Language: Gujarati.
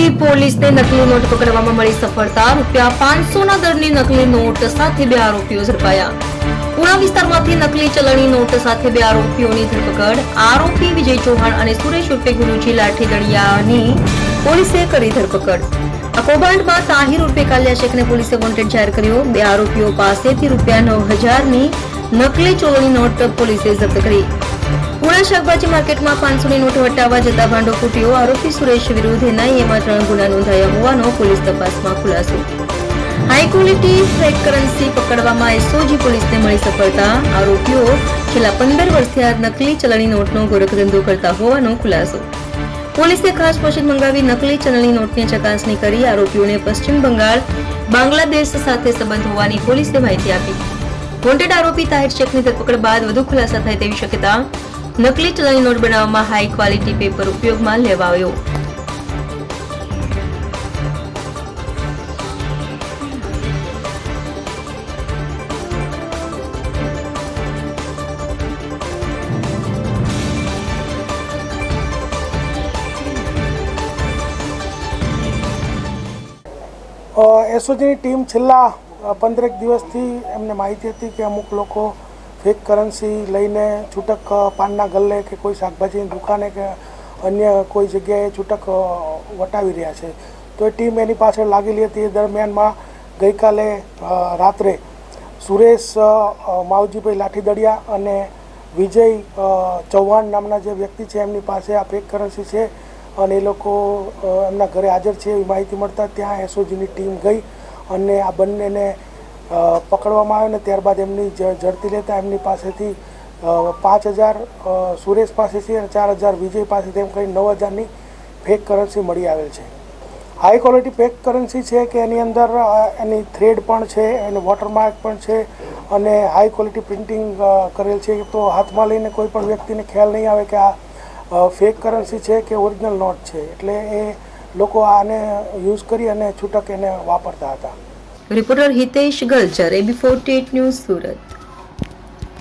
એસઓજી પોલીસને નકલી નોટ પકડવામાં મળી સફળતા. રૂપિયા પાંચસોના દરની નકલી નોટ સાથે બે આરોપીઓ ઝડપાયા. પુણા વિસ્તારમાંથી નકલી ચલણી નોટ સાથે બે આરોપીઓની ધરપકડ. આરોપી વિજય ચૌહાણ અને સુરેશ ઉર્ફે ગુરુજી લાઠીદડિયાની પોલીસે કરી ધરપકડ. આ કૌભાંડમાં તાહિર ઉર્ફે કાલિયા શેખને પોલીસે વોન્ટેડ જાહેર કર્યો. બે આરોપીઓ પાસેથી રૂપિયા નવ હજારની નકલી ચોલણી નોટ પોલીસે જપ્ત કરી. પુણા શાકભાજી માર્કેટમાં પાંચસોની નોટ વટાવવા જતા ભાંડો ફૂટ્યો. આરોપી સુરેશ વિરુદ્ધ એનઆઈએમાં ત્રણ ગુના નોંધાયા હોવાનો પોલીસ તપાસમાં ખુલાસો. હાઈ ક્વોલિટી ફેક કરન્સી પકડવામાં એસઓજી પોલીસને મળી સફળતા. આરોપીઓ છેલ્લા પંદર વર્ષથી આ નકલી ચલણી નોટનો ગોરખધંધો કરતા હોવાનો ખુલાસો. પોલીસે ખાસ મશીન મંગાવી નકલી ચલણી નોટની ચકાસણી કરી. આરોપીઓને પશ્ચિમ બંગાળ, બાંગ્લાદેશ સાથે સંબંધ હોવાની પોલીસે માહિતી આપી. વોન્ટેડ આરોપી તાહિર શેખની ધરપકડ બાદ વધુ ખુલાસા થાય તેવી શક્યતા. નકલી ચલણી નોટ બનાવવામાં હાઈ ક્વોલિટી પેપર ઉપયોગમાં લેવાયો. એસઓજીની ટીમ છેલ્લા પંદરેક દિવસથી એમને માહિતી હતી કે અમુક લોકો ફેક કરન્સી લઈને છૂટક પાનના ગલ્લે કે કોઈ શાકભાજીની દુકાને કે અન્ય કોઈ જગ્યાએ છૂટક વટાવી રહ્યા છે. તો એ ટીમ એની પાછળ લાગેલી હતી. એ દરમિયાનમાં ગઈકાલે રાત્રે સુરેશ માવજીભાઈ લાઠીદડિયા અને વિજય ચૌહાણ નામના જે વ્યક્તિ છે, એમની પાસે આ ફેક કરન્સી છે અને એ લોકો એમના ઘરે હાજર છે એવી માહિતી મળતા ત્યાં એસઓજીની ટીમ ગઈ અને આ બંનેને પકડવામાં આવ્યો ને ત્યારબાદ એમની ઝડપી લેતા એમની પાસેથી પાંચ હજાર સુરેશ પાસેથી અને ચાર હજાર વિજય પાસેથી એમ કરી નવ હજારની ફેક કરન્સી મળી આવેલ છે. હાઈ ક્વોલિટી ફેક કરન્સી છે કે એની અંદર એની થ્રેડ પણ છે, એનું વોટરમાર્ક પણ છે અને હાઈ ક્વોલિટી પ્રિન્ટિંગ કરેલ છે. તો હાથમાં લઈને કોઈ પણ વ્યક્તિને ખ્યાલ નહીં આવે કે આ ફેક કરન્સી છે કે ઓરિજિનલ નોટ છે. એટલે એ લોકો આને યુઝ કરી અને છૂટક એને વાપરતા હતા. Reporter Hitesh Galchar AB forty news Surat.